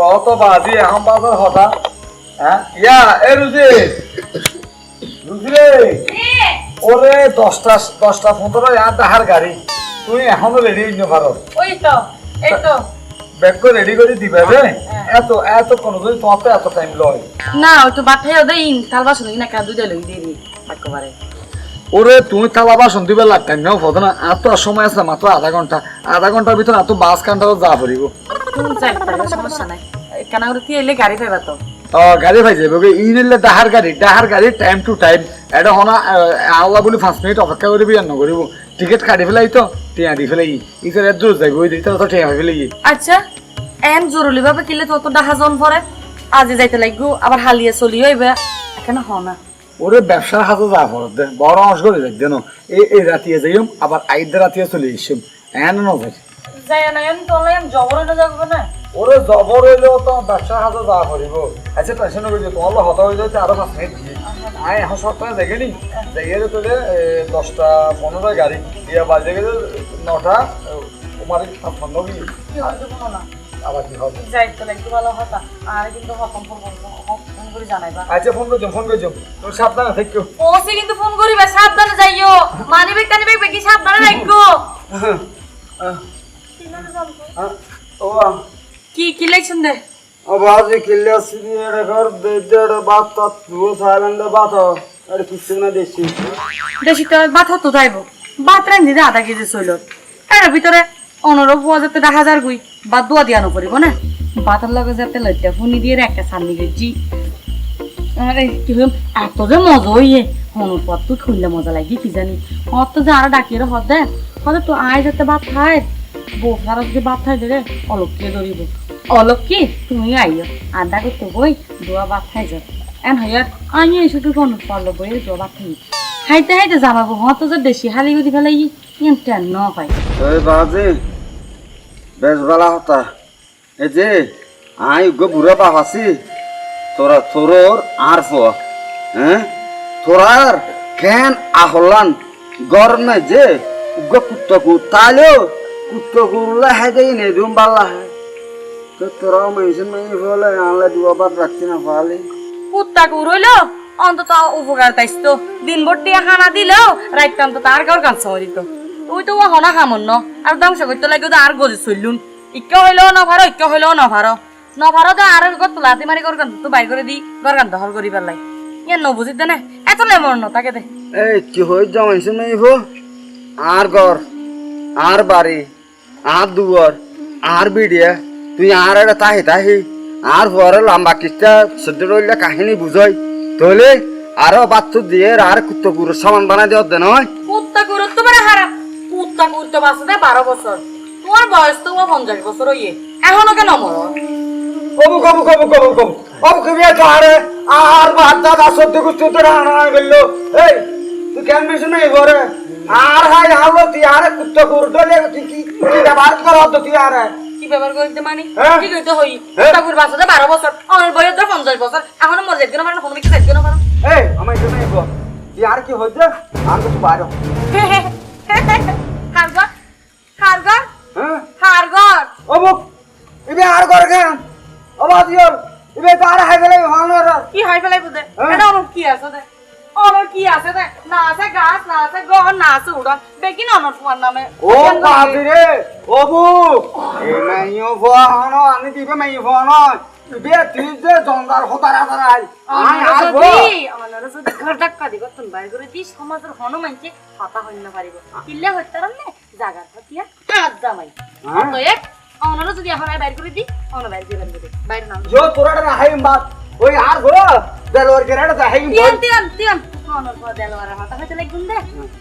কত বাজি এখন বাজার হ্যাঁ ইয়া এ রুজি রুজি রে ওরে দশটা দশটা পনেরো ইয়ার দেখার গাড়ি। তুই এখনও রেডি হইনি ভারত ওই তো এই তো ব্যাগ রেডি করে দিবে রে। এত এত কোনো যদি তোমার তো এত টাইম লয়। না ওই তো ওদের ইন তাল বাসন না কেন দুইটা লই দিবি একেবারে ওরে তুমি থালা বাসন দিবে লাগ। টাইম নাও না এত সময় আছে মাত্র আধা ঘণ্টা আধা ঘণ্টার ভিতরে এত বাস কান্টাও যা পড়িব তুমি যাই তাহলে সমস্যা নাই। কেন করে এলে গাড়ি পাইবা তো। ও গাড়ি ভাই যাবে। ইনেলে ডাহার গাড়ি ডাহার গাড়ি টাইম টু টাইম এটা হনা আল্লাহ বলি পাঁচ মিনিট অপেক্ষা করিবি আর নকরিব টিকেট কাটি ফেলাই তো টিয়া দি ফেলাই ইতারে দূর যাইব ওই দিতে তো টিয়া ফেলাই আচ্ছা এন জরুরি ভাবে কিলে তো তো ডাহা জন পরে আজি যাইতে লাগবো আবার হালিয়ে চলিও এবে এখানে হ না ওরে ব্যবসার হাতে যা ফরত দে বড় অংশ করে যাই দেন এই রাতিয়ে যাইম আবার আইদে রাতিয়ে চলে এসম এন নজাই যাই না এম তো এম জবর হয়ে যাবে না। ওরে জবর হইলেও তো ব্যবসার হাতে যা করিব। আচ্ছা টেনশন করি তোমার হতা হয়ে যাচ্ছে আরও পাঁচ মিনিট দিয়ে আয় এখন সপ্তাহে দেখে নি? দেখে তোলে দশটা পনেরো গাড়ি। ইয়া বাজে গেলে নটা তোমার ছাপ্পান্ন কি কি না আবার কি হবে? যাই তো লাগবে ভালো হতা? আর কিন্তু ফোন করব ফোন করে জানাইবা। আচ্ছা ফোন করছ ফোন করছ তুমি সাবধানে থেকো ওসি কিন্তু ফোন করিবা সাবধানে যাইও। মানি ব্যাগ টানি ব্যাগ সাবধানে রাখো কি কি লাগছেন দে কিল্লে এটা দেড় বাত তাত বাত আর কিছু না তো তো যাইব। বাত আধা কেজি চইল এর ভিতরে অনরব হওয়া যাতে দেখা হাজার গুই বাদ দোয়া দিয়ানো পড়িব না? বাতার লগে যাতে লইটা ফুনি দিয়ে একটা সামনে গেছি। আরে কি হইম এত যে মজা হইয়ে। হনুর তুই খুললে মজা লাগি কি জানি। অত যে আর ডাকিয়ে হদে তো আয় যাতে ভাত খায়। বউ সারা যদি ভাত খাই দে অলক্ষে ধরিব। অলক্ষী তুমি আইও। আড্ডা করতে বই দোয়া ভাত খাই যা এন হইয়ার আমি এসে তুই কোন পারল বই দোয়া ভাত খাই হাইতে হাইতে জামাবো হত যে দেশি হালি গদি ফেলাই ইন টেন ন পাই ওই বাজে বেশ ভালো হতা। এই যে আই গো বুড়া বাপ আছি। তোরা তোরর আর ফ হ্যাঁ? তোরার কেন আহলান গরমে যে উগ্র কুত্তকু তাইলেও কুত্তকুরলে হাই দেই নে দুম বাল্লা তো তোরাও মেয়েছে মেয়ে ফলে আনলে দুয়া বাপ রাখতে না পারলে কুত্তা কুরইল অন্তত উপকার তাইছ দিন ভর দিয়ে খানা দিলেও রাইত অন্তত আর কার কান সময় দিত। তুই তো হনা খামন ন আর ধ্বংস করতে লাগে তো আর গজি চললুন ইকে হইলেও নভারো ইকে হইলেও নভারো নভারো তো আর গত লাতি মারি গরগান তো বাইর করে দি, গরগান দখল করি পেলাই ইয়ার নবুঝিত দে না, এত লেমন ন তাকে দে। এই কি হয়ে জমাইছে মেয়ে হো আর ঘর আর বাড়ি। আর দুয়ার আর বিড়িয়া তুই আর একটা তাহি তাহি আর পরে লম্বা কিস্তা সদ্য রইলে কাহিনী বুঝই। তাহলে আরও বাচ্চু দিয়ে আর কুত্তপুরের সামান বানাই দেওয়ার দে নয়। কুত্তা কুরত তো বড় হারা। কুত্তা কুরতে বাসে দে বারো বছর। তোমার বয়স তো পঞ্চাশ বছর হইয়ে। এখনও কেন মর? কবু কবু কবু কবু কবু। কবু কবি তো আরে আর বাদ দাদা সদ্য কুত্তু তো রানা গেল এই তুই কেন বেশি নাই ঘরে? আর হাই হালো তুই আর কুত্তপুর ডলে তুই কি কি ব্যবহার কর তুই আর? কি ব্যবহার করতে মানি? কি করতে হই? কুত্তা কুর বাসে দে বছর আমার বয়স তো পঞ্চাশ বছর। এখনও মর যাইতে না পারো কোনো কিছু যাইতে না। এই আমার জন্য গো তুই আর কি হইছে আর কিছু বাইরে। হারগর হারগর হ্যাঁ? ইবে আর করে কেন? অবাদ ইয়র ইবে তো আর হাই গেলে হানোর কি হাই ফেলাই বুঝে হ্যাঁ? এটা কি আছে দে আমার কি আছে না আছে গাছ না আছে গহন না আছে উড়ন বেকি না তোমার নামে ও বাদি রে অমুক এই মাইও ফোয়ানো আনি দিবে মাইও ফোয়ানো ইবে তুই যে জন্দার হতারা তারাই আই আর গো আমার যদি ঘর ডাক্কা দিব তুমি বাইর করে দিই সমাজের হনুমানকে হতা হইন না পারিব কিল্লে হইতারাম নে জাগার হতিয়া কাজ জামাই হ্যাঁ? অতএব অনরা যদি এখন বাইর করে দিই অন বাইর করে দেবে বাইর নাম জো তোরা না বাত ওই আর গো দেলওয়ার গেরাটা যা হাই তিয়ান তিয়ান তিয়ান। অনর পর দেলওয়ারা হতা হইতে লাগুন দে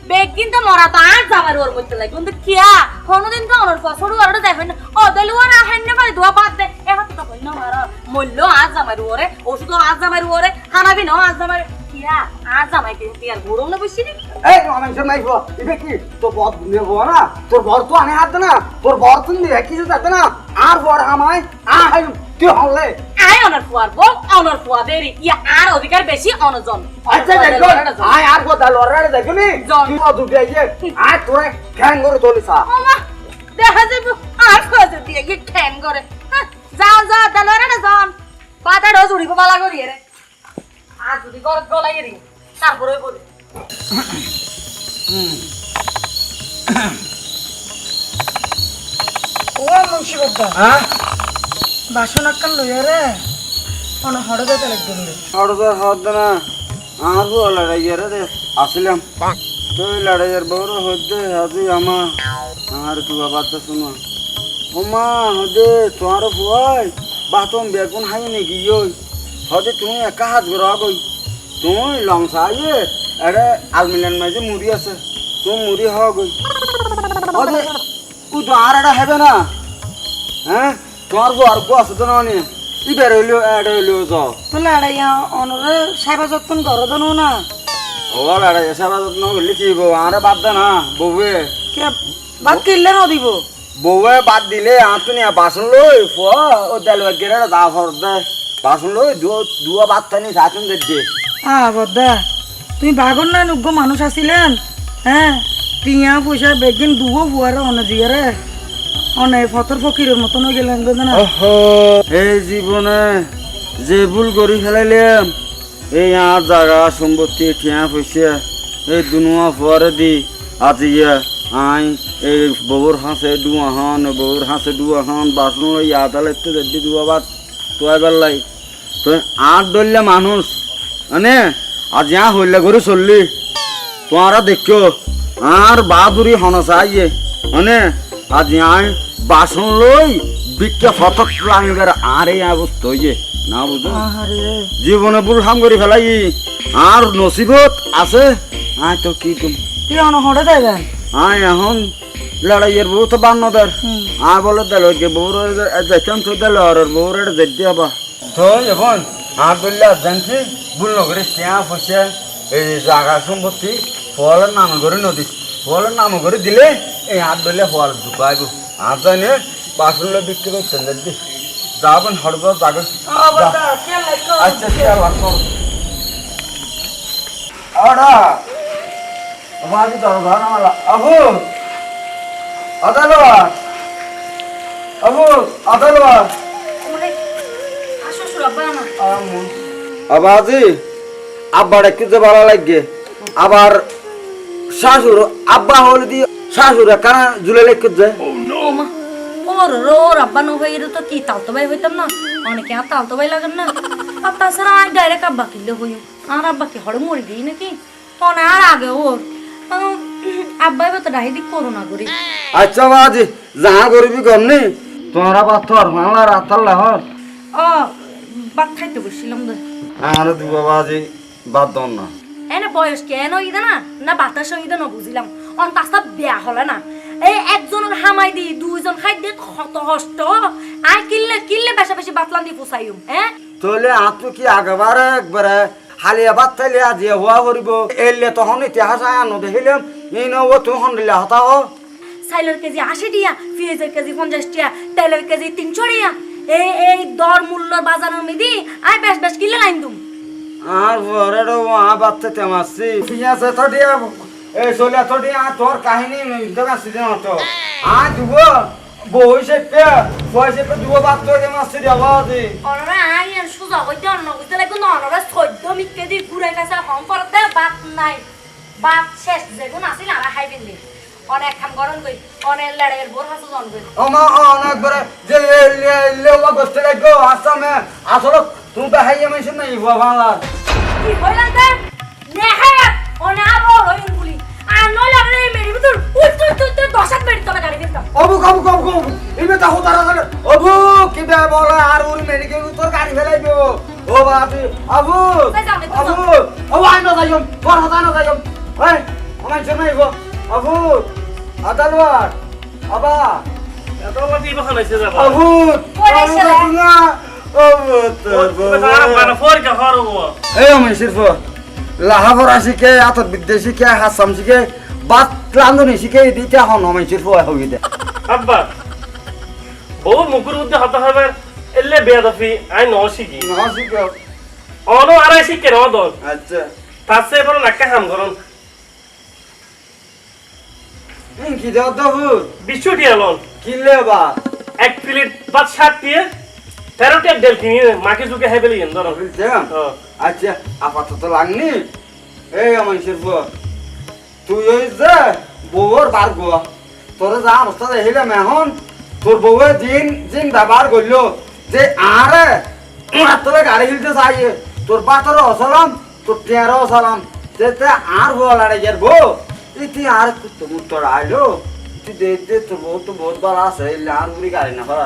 বেগ কিন্তু মরা তো আর জামার ওর করতে লাগুন দে কিয়া? কোনদিন তো অনর সরু আর দেখবেন না। ও দেলওয়ারা হাইন না পারে দোয়া বাদ দে। এখন তো কই না মারা মূল্য আজ জামার ওরে ওষুধ আজ জামার ওরে হানাবি না আজ জামার কিয়া? আজ জামাই কে তিয়ার গুড়ো না বসি নি? এই আমার ইবে কি? না? তোর তো আনে হাত না? তোর না? আর বর আমায় আ তুই হলে আয় অনর ফুয়ার বল অনর ফুয়া দেরি ইয়া আর অধিকার বেশি অনজন আচ্ছা দেখো আয় আর গো দালওয়ারে দেখো নি তো দুটি আইছে আর তোরে খ্যাং করে ওমা দেখা যাবে আর ফুয়া যদি গিয়ে ঠ্যাং করে হ্যাঁ, যাও যাও দেলোয়ারা না পড়িব বালা করি রে আর যদি গরত গলাই এরি তারপরে পড়ি ও মুন্সিবদ্দা হ্যাঁ বাসন আক্কান লইয়া রে। অন হড়ে যেতে লাগবে হড়দর হদ না। আমার বউ লড়াইয়ারে রে। আসলাম। তুই লড়াইয়ার বউর হদ্দে আজি আমা। আমার তু বাবা তো শুনো। ওমা হদে তোমার বুয়াই বাতম বেগুন হাই নাকি ওই? হদে তুমি একা হাত গড়া গই তুমি লংসা ইয়ে আরে আলমিলান মাঝে মুড়ি আছে। তুমি মুড়ি হওয়া গই হদে তো আর এটা হবে না। হ্যাঁ? তোমার বউ আর বউ আছে তো না? ইবার হইল এটা হইল যাও তো লাড়াইয়া অনরে সাইবা যত্ন ঘর দনো না? ওলা রে সেবা যত্ন করলে কি গো আরে বাদ দে না বউয়ে কে বাদ কিনলে না দিব বউয়ে বাদ দিলে আর তুমি বাসন লই ফ ও দেল গেরে দা ফর দে। বাসন লই দু দুয়া বাদ তানি সাথে দে। দে হ্যাঁ বদ্দা তুমি ভাগর না নুগ্গ মানুষ আছিলেন হ্যাঁ টিয়া পয়সা বেগিন দুবো বুয়ারে অনে জিয়ারে অনে ফতর ফকিরের মতন হয়ে গেলেন না এই জীবনে যে ভুল করি ফেলাইলাম, এই আর জায়গা সম্পত্তি ঠিয়া পয়সা, এই দুনুয়া ফুয়ারে দি, আজি আই, এই বউর হাসে ডুয়া হন বউর হাসে ডুয়া হন, বাসন লই আদালে তো দি দুয়া বাদ তোয়াই বেলাই তো আর ধরলে মানুষ মানে আজ ইয়া হইলে করে চললি তোমারা দেখো আর বাহাদুরি হনসা ইয়ে মানে আজ আই বাসন লই বিকে ফটক লাঙ্গের আর অবস্থা ইয়ে না বুঝো? জীবনে ভুল হাম করে ফেলাই আর নসিবত আছে? আয় তো কি তুই অন হড়ে যাইবেন আয় এখন লড়াইয়ের বউ তো বান্নদের আয় বলে দিল যে বউর দেখতাম তো দিল আর বউর দেখ দিয়ে বা তো এখন আর বললে জানছি ভুল নগরে কেয়া ফসে এই জায়গা সম্পত্তি ফলের নাম করে নদী ফলের নাম করে দিলে এই হাত বললে ফল ঢুকাইব আর জানে বাসন বিক্রি করতেন দেখবি যাবেন হড়ব যাবেন আচ্ছা খেয়াল রাখো আড়া বাজি দরবার আমালা আবু আদালত আবু আদালত না আবাজি আব্বার একটু যে ভালো লাগে আবার শাশুর আব্বা হলে দি শাশুর কানা জুলে লেখে যায় ওর ওর আব্বা নো ভাই তো কি তালতো ভাই হইতাম না? অনেকে আর তালতো ভাই লাগান না। আর তাছাড়া আমি ডাইরেক্ট আব্বা কিনলে হই আর আব্বা কি হড়ে মরে দিই নাকি? তখন আর আগে ওর। আব্বাই তো ডাহি দিক করোনা করি। আচ্ছা বাজি যাহা করবি করনি তোমরা পাথর মামলা রাতার লাহর ও ভাত খাইতে বসছিলাম তো আর বাজি বাদ দন না। এনে বয়স কেন ইদে না না বাতাস ইদে না বুঝিলাম অন তাস্তা বেয়া হলে না। এই একজনের হামাই দি দুইজন খাই দিয়ে কত কষ্ট। আই কিনলে কিনলে বেশা বেশি বাতলান দি পোসাইম হ্যাঁ তোলে আতু কি আগবারে একবারে হালিয়া বাদ থাইলে আজি হওয়া করিব এলে তখন ইতিহাস আনো দেখিলাম এই নব তুই হন্দিলে হতা হ সাইলের কেজি আশি টিয়া পেঁয়াজের কেজি পঞ্চাশ টিয়া তেলের কেজি তিনশো টিয়া এই এই দর মূল্যর বাজারের মিদি আই বেশ বেশ কিনলে লাইন দুম। আর আ বাচ্চা তেমাসি পিয়াছে তো দিয়া এই সোলিয়া তো দিয়া তোর কাহিনী তো কাছে দিন তো। আ দুব বই সে পে বই সে পে দুব তো তেমাসি দেওয়া দি অনরা আই আর সুজা হইতে অন্য হইতে লাগবে না অনরা চৈদ্দ মিটকে দি ঘুরে গেছে হম করতে বাত নাই। বাত শেষ যেগুন আছিল আর খাই পিন্দি অনেক খাম গরম কই অনেক লড়াইয়ের বোর হাসু জন কই। ও মা অনেক বড় যে লে লে ও বসতে লাগো আসামে। আসলে তুমি তো হাইয়া মেশিন নাই বাংলা কি হইলাম তে নেহে অনে আবো হইন গুলি আর নলে আর মেরি ভিতর তুই তুই দশাত মেরি তবে গাড়ি দিতাম অবু কাবু কাবু কাবু ইবে তা হতারা করে অবু কি বে বলে আর উল মেডিকেল তোর গাড়ি ফেলাইব ও বাবি আবু দেখো আবু আই না যাইম তোর হতা না যাইম ওই আমার জন্য আইব আবু। আদালওয়ার আবা এত মাটি বাখান যাবা আবু কই আইছে আবু তোর বাবা ফোর কা হরো এই আমি শিরফ লাহাবর শিখে আতর বিদ্যা শিখে হাসাম শিখে বাত লান্দনি শিখে দিতে হন আমি শিরফ হই দে আব্বা বউ মুকুর মধ্যে হতা হবে এলে বেয়াদফি আই ন শিখি। না শিখে। অনো আড়াই শিখে ন দল। আচ্ছা। তার সে বড় নাক্কা হাম করন কি দাও দাবু বিশ্বটি আলন কিলে বা? এক প্লেট ভাত সাত দিয়ে তেরোটি ডেল কিনি মাকে যুগে হাই পেলি এন ধরো। হ্যাঁ। আচ্ছা আপাতত লাগনি। এই আমার বউ তুই ওই যে বউর বার গো তোর যা অবস্থা দেখিলাম এখন তোর বউয়ে দিন দিন দাবার করল যে আরে তোরে গাড়ি হিলতে চাই তোর বাতর অসালাম তোর টেয়ারও অসালাম তে তে আর বউ লড়াই যার বউ তুই আর তোর আইলো তুই দে দে তোর বউ তো বহুত বার আছে আর উড়ি গাড়ি না করা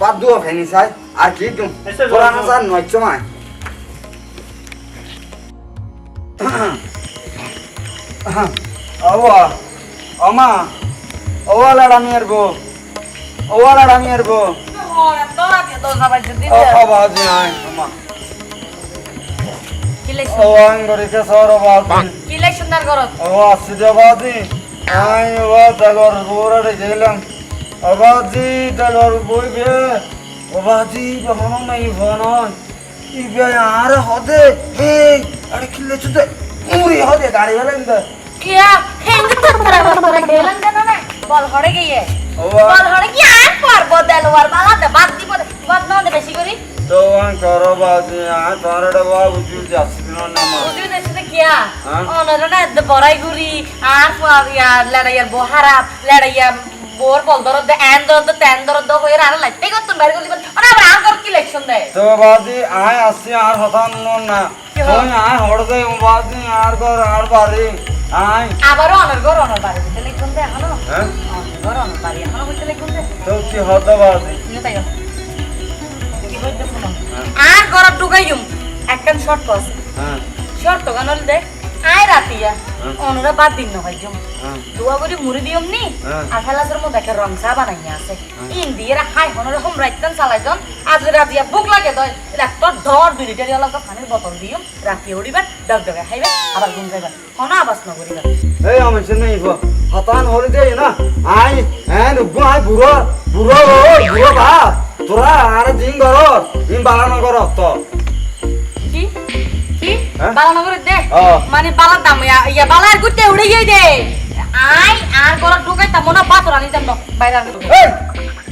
বাদ দুয়া ভেঙে যায় আর কি তোরা যাও। হাসার নয় চমায় অবা অমা ওয়া ওয়া লড়ামিয়ার বউ তোরা দিয়ে তো সবাই যদি ও কি সর সুন্দর করত আসছে বাজি আই ও দলর বোরে গেলাম বাজি দলর বই বে ও বাজি বহন নাই বহন ইবে আর হদে এই আরে খিলে চুদে উড়ি হদে গাড়ি হলেন দে। কিয়া? হেঙ্গ তো তোরা তোরা গেলেন কেন না বল হড়ে গিয়ে। বল হড়ে কি আর পারব দেলওয়ার বালা দে বাদ দিব বাদ না দে বেশি করি। তো আন করো বাজি আ তোরডা বাবু জু যাচ্ছিল না মা। বুঝি দেশে কিয়া? হ্যাঁ? অনরা না দে বড়াই গুরি আর পারিয়া লড়াইয়ার বহারা লড়াইয়া বোর বল দর দে এন দর দে তেন দর দে হইরা আর লাইতে কত বাইরে গলি ওনা আবার আর কর কি ইলেকশন দে তো বাজি আয় আসছি আর হতান না কি হলো? তুই আয় হড়দে বাজি আর কর আর বাড়ি আয় আবার অনর গর অনর বাড়ি দিতে ইলেকশন দে এখনও হ্যাঁ গর অনর বাড়ি এখনও হইতে ইলেকশন দে তো কি হতে বাজি নিয়ে তাই কি হইতে আর গরব ঢুকাইম একখান শর্ত আছে হ্যাঁ শর্ত গান হল দে আয় রাতিয়া হ্যাঁ। বাদ দিন নহয় জম হ্যাঁ। দুয়া করে মুড়ি দিয়ম নি। হ্যাঁ। আর ফেলাসের মধ্যে একটা রং চা বানাইয়া আছে ইন দিয়ে হাই হনরে হোম রাইতান চালাই জন। আজ রাতিয়া ভুক লাগে দয়। একটা ধর দুই লিটার অলপ পানির বোতল দিয়ম। রাতি উড়িবার ডগ ডগে আবার ঘুম হন আবাস নগরিবার এই আমি শুনে ইব হতান হরি না। আই হ্যাঁ নুগো আই বুড়ো। বুড়ো বুড়ো বা তোরা আর ন তো হ্যাঁ? বালা নগরে দে। মানে বালার দাম ইয়া বালার গুতে উড়ে গিয়ে দে। আই আর গলা ঢুকাই তা মনে বাতর আনি যাম বাইরে আনি এই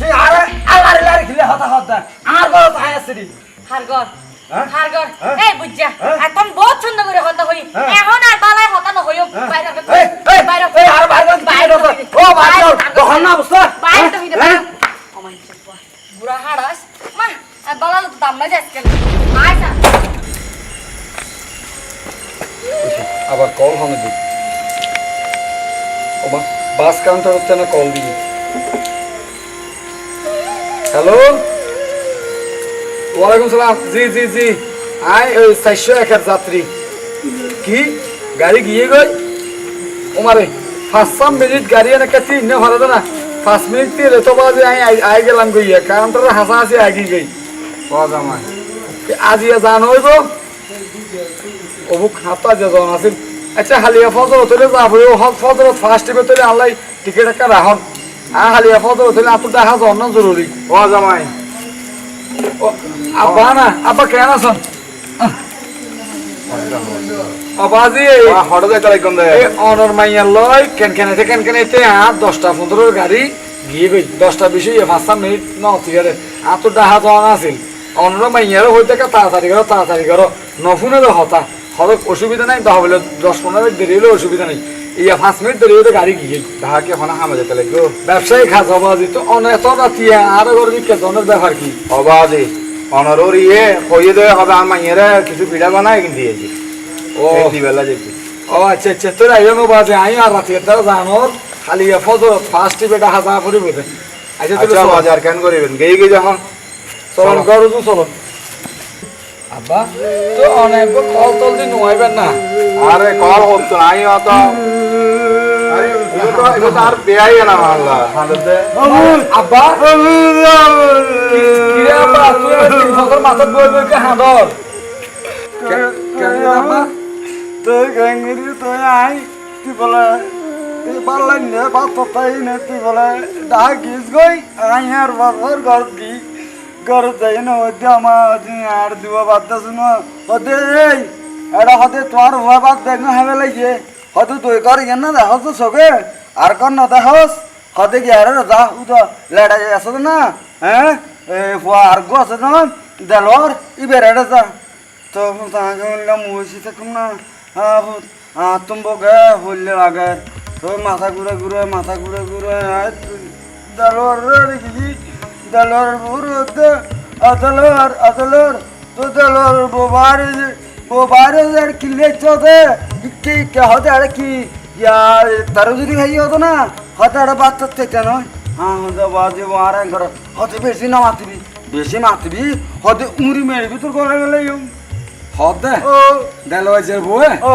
তুই আরে আলারে লারে খিলে হতা হতা আর গর তাই আছে রে। হারগর হ্যাঁ? হারগর। হ্যাঁ? এই বুঝছা হ্যাঁ? এখন বহুত সুন্দর করে হতা হই। হ্যাঁ? এখন আর বালায় হতা ন হইও বাইরে আনি এই এই বাইরে এই আর বাইরে বাইরে ও বাইরে দহন না বুঝছ বাইরে তো হইতে বাইরে আমার বুড়া হাড়াস। মা বালাল দাম না যাচ্ছে আইসা আবার কল হবে দিই ও বা- বাস কাউন্টার হচ্ছে না কল দিই হ্যালো? ওয়ালাইকুম সালাম। জি জি জি। আই ওই চারশো একের যাত্রী। কি? গাড়ি গিয়ে গই? ওমারে, পাঁচ মিনিট গাড়ি এনেকে তিন নে ভালো না পাঁচ মিনিট তেলে তো বাজে আই আই গেলাম গইয়া কাউন্টারে হাসা হাসি আগি গই। ও জামাই। আজি জান হইব? অবুক হাতা যে জন আছিল। আচ্ছা হালিয়া ফজর হতলে যাব ও হল ফজর ফার্স্ট টিপে তলে আল্লাহ টিকেট একটা রাহন আর হালিয়া ফজর হতলে আপু দেখা জন জরুরি ও জামাই। ও আব্বা না আব্বা কেন আছেন? আবাজি হড় দে তাই কোন দে এই অনর মাইয়া লয় কেন কেন কেনাইতে আর দশটা পনেরোর গাড়ি গিয়ে গই দশটা বেশি পাঁচটা মিনিট ন তিগারে আর তো ডাহা জন আছিল। অনর মাইয়ারও হইতে কা তাড়াতাড়ি করো তাড়াতাড়ি করো নফুনে তো হতা। হরক অসুবিধা নাই দহ বলে দশ পনেরো মিনিট দেরি হলে অসুবিধা নেই। ইয়া পাঁচ মিনিট দেরি হলে গাড়ি গিয়ে ধাকে হনা হামে যেতে লাগল ব্যবসায়ী খাস অবাজি তো অন এত রাতি আরও করবি কে জনের ব্যাপার কি? অবাধে অনরোর ইয়ে কইয়ে দেয় হবে আমার মাইয়েরা কিছু পিঠা বানায় কিন্তু দিয়েছি ও। বেলা যেতে ও আচ্ছা আচ্ছা তোর আইনো বাজে আই আর রাতি তারা জানোর খালি ফজর ফার্স্ট বেটা হাজা পড়িব আচ্ছা আচ্ছা তোর বাজার কেন করিবেন? গেই গেই যখন। চলন করো চলন আব্বা তো অনেক কল তল দিন নোয়াইবেন না। আরে কল হতো না আমি অত আরে বেয়াই না মাল্লা আব্বা মাথার বই বই কে হাঁদর? তুই গঙ্গিরি তুই আই তুই বলে? তুই বললেন নে বাপ তাই নে তুই বলে? ডাকিস গই আই আর বাবার ঘর দি। ঘর যাই না ওদি আমার আর দিব বাদ দে শুনো। ওদে এই এটা হতে তোমার হওয়া বাদ দেখ না হবে লাগে হয়তো তুই কর ইয়ে না দেখ তো সবে। আর কর না দেখস হতে কি আরে যা, উ তো লেডা যাই না। হ্যাঁ? আর গো আছে না? দেলর ইবের এটা যা। তো তাকে বললাম, মুসি থাকুন না। তুমি গে হইলে আগে। তো মাথা ঘুরে ঘুরে, মাথা ঘুরে ঘুরে দালোর রেখেছি দালোর বুড়ো আদলোর আদলোর তো দালোর বোবারে বোবারে আর কিলে চোদে কি কে হতে আর কি? ইয়া তার যদি খাই হতো না হতে আর বাচ্চা থেকে নয়। হ্যাঁ হতে বাজে আর ঘর। হতে বেশি না মাতিবি বেশি মাতিবি হতে উড়ি মেরবি তোর ঘরে গেলে হদে ও। দেল হয়েছে বউয়ে? ও।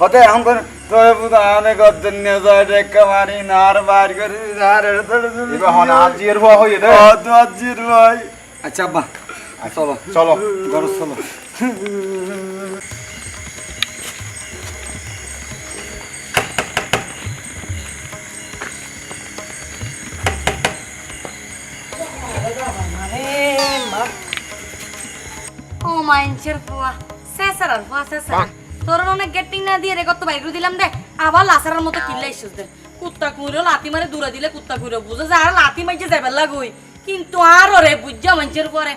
হতে হতে এখন করে তোর বুধানে গদ্দন নিয়ে যায় রেখা মারি নার বার করে নার এবার হন আজির হওয়া হয়ে দে তো আজির ভাই আচ্ছা আব্বা চলো চলো ঘর চলো ও মাইনছের ফুয়া শেষার আর ফুয়া শেষার তোর অনেক গেটিং না দিয়ে রেকর্ড তো বাইরে দিলাম দে। আবার লাসারের মতো কিল্লা ইস্যুস দে। কুত্তা কুইরো লাতি মারে দূরে দিলে কুত্তা কুইরো বুঝে যে আর লাতি মাইছে যাবে লাগুই। কিন্তু আর রে বুঝা মাইনছের পরে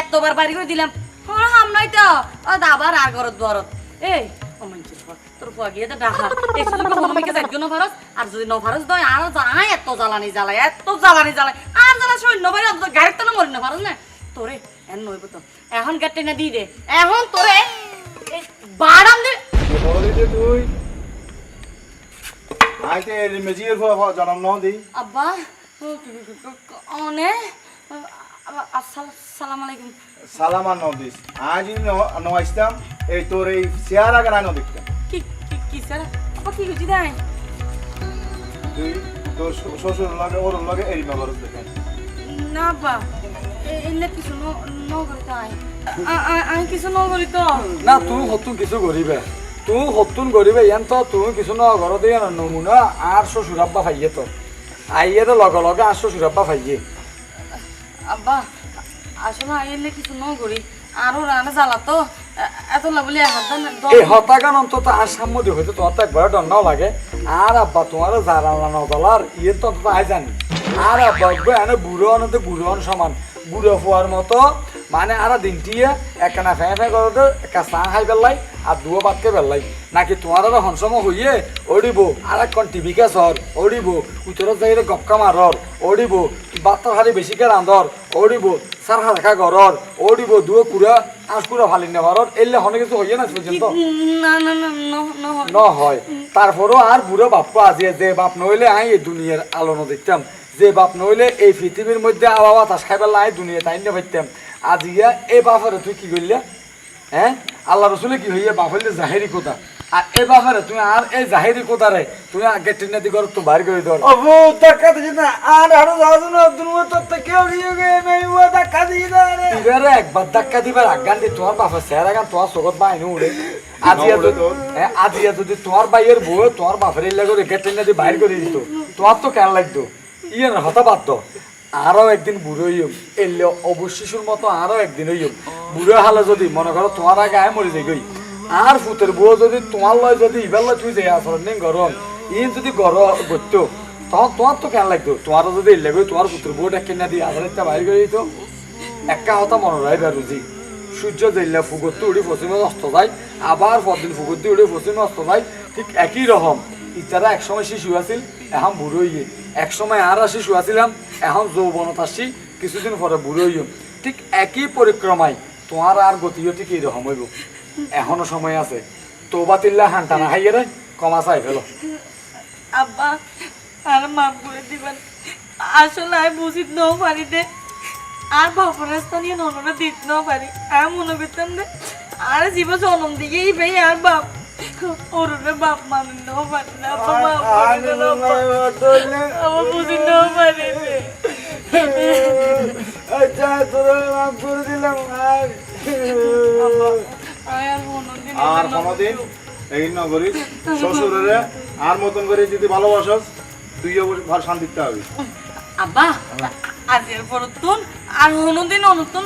এতবার বাড়ি করে দিলাম। হ্যাঁ হাম নাই তো। ও দাবার আর ঘরত দরত এই ও মাইনছের ফুয়া তোর গিয়ে তো ডাহা এই শুধু কোনো মেকে যাইও না ভারস আর যদি ন ভারস দয় আর জানাই এত জ্বালানি জ্বালায় এত জ্বালানি জ্বালায় আর জ্বালা সৈন্য ভাই গাড়ির তো না মরি না ভারস না? তোরে এন নইব তো। এখন গাড়িটা না দিয়ে দে। এখন তোরে বাড়াম দে তুই। আইতে মেজির দি। আব্বা অনে আসসালাম আলাইকুম। সালাম আর ন দিস। আজ আসতাম এই তোর এই চেয়ার আগে নাই ন দেখতাম কি কি কি স্যার আব্বা কি বুঝি দেয় তুই তোর শ্বশুর লাগে ওর লাগে এরি মেম্বার দেখেন। না আব্বা। এলে কিছু তাই আমি কিছু ন করি তো না তুই হতুন কিছু করিবে তুই হতুন করিবে ইয়ান তো তুই কিছু দিয়ে নমুনা আর ফাইয়ে তো। আইয়ে তো লগে লগে আর আব্বা ফাইয়ে আব্বা আসলে এলে কিছু আরও জ্বালা তো। এত এই হতাগান অন্তত আর সাম্য দিয়ে হয়তো তোমার তো একবার লাগে। আর আব্বা তোমার যারা রান্না দলার ইয়ে তো অন্তত আই জানি। আর গো এনে বুড়ো বুড়ো অন সমান। বুড়ো ফুয়ার মতো মানে আর দিনটি একখানা ফ্যাঁ ফ্যাঁ করতে একটা চা খাই পেলাই আর দুয়ো বাদকে পেলাই। নাকি তোমার আর হনসম হইয়ে ওড়িব আর এখন টিভি কে সর ওড়িব উত্তরত যাই গপকা মারর ওড়িব বাত্তা খালি বেশিকে রান্ধর ওড়িব সার হালকা ঘরর ওড়িব দুয়ো কুড়া আঁশ কুড়া ফালি নেবারর এলে হনে কিছু হইয়ে না পর্যন্ত না হয় তারপরও আর বুড়ো বাপকে আজিয়ে যে বাপ নইলে আই এই দুনিয়ার আলো ন দেখতাম। যে বাপ নইলে এই পৃথিবীর মধ্যে আওয়া বাতাস খাইবার লাই দুনিয়া তাই না পাইতাম আজিয়া এই বাপরে তুই কি করলে হ্যাঁ? আল্লাহ রসুলে কি হইয়া বাপ হইলে জাহেরি কোথা আর এই বাপরে তুই আর এই জাহেরি কোথারে তুই আগে টিনা দি ঘর তো বাইর করে ধর। অবু ধাক্কা দিছি না আর আরও যাওয়া না দুনুয়া তো তো কেউ গিয়ে গিয়ে নাই ও ধাক্কা দিছি না রে। তুই একবার ধাক্কা দিবার আগান দি তোমার বাপের চেহারা গান তোমার চোখত বাইনে উড়ে। আজিয়া যদি হ্যাঁ, আজিয়া যদি তোমার বাইয়ের বউ তোমার বাপের ইল্লা করে গেট টেনে দিয়ে বাইর করে দিত তোমার তো কেন লাগতো? ইয়ে না হতা বাধ্য আরও একদিন বুড়ো হইম এলে অবশিশুর মতো আরও একদিন হইম বুড়ো হালে যদি, মনে করো তোমার আগে আয় মরে যাই আর ফুতের বউ যদি তোমার লয় যদি ইবার লয় তুই যাই আসল নেই গরম ই যদি গর করতো তখন তোমার তো কেন লাগতো? তোমারও যদি ইল্লে গই তোমার পুত্র বউটা কিনা দিয়ে আসলে বাইর করে দিত একা হতা মনে রাখবে রুজি সূর্য জেলা ফুগত্তি উড়ি পশ্চিমে অস্ত যায়। আবার পরদিন ফুগত্তি উড়ি পশ্চিমে অস্ত যায়। ঠিক একই রকম ইতারা একসময় শিশু আছিল। এখন বুড়ো হইয়ে। একসময় আর শিশু আছিলাম এখন যৌবনত আসছি কিছুদিন পরে বুড়ো হইম ঠিক একই পরিক্রমায় তোমার আর গতিও ঠিক এইরকম হইব? এখনও সময় আছে। তো বাতিল্লা হান্টানা হাইয়ে রে কমা চাই ফেলো। আব্বা আর মাফ করে দিবেন আসলে আমি বুঝিত নাও পারি দে। আর বাপর রাস্তা নিয়ে ননরা দিত নাও পারি আমি মনে করতাম যে আর জীব জনম দিয়েই ভাই আর বাপ। বাপ না আমার আচ্ছা তোরা মাফ করে দিলাম আর কোনোদিন এই নগরী শ্বশুরের আর মতন করে যদি ভালোবাসস তুইও ভালো শান্তিতে হবি আব্বা আজের পর তুন আর হনুদিন অনুতুন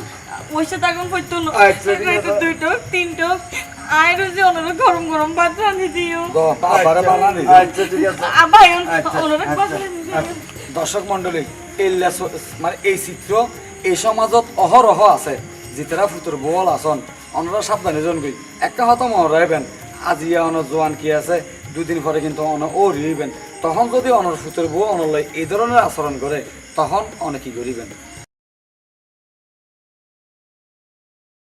পয়সা থাকুন পড়তুন আচ্ছা। দুইটো আয় ওনারা গরম গরম ভাত রাঁধি দিও। আবার বানানি আচ্ছা ঠিক আছে। আচ্ছা, ওনারা আচ্ছা, দিও। আচ্ছা। দর্শক মন্ডলী এই মানে এই চিত্র এই সমাজত অহরহ আছে। যেতারা ফুতুর বল আসন অনরা সাবধানে জন গই একটা হতো মনে রাখবেন আজি অন জোয়ান কি আছে দুদিন পরে কিন্তু অন ও রিবেন তখন যদি অনর ফুতুর বউ অনলয় এই ধরনের আচরণ করে তখন অনেক কি করিবেন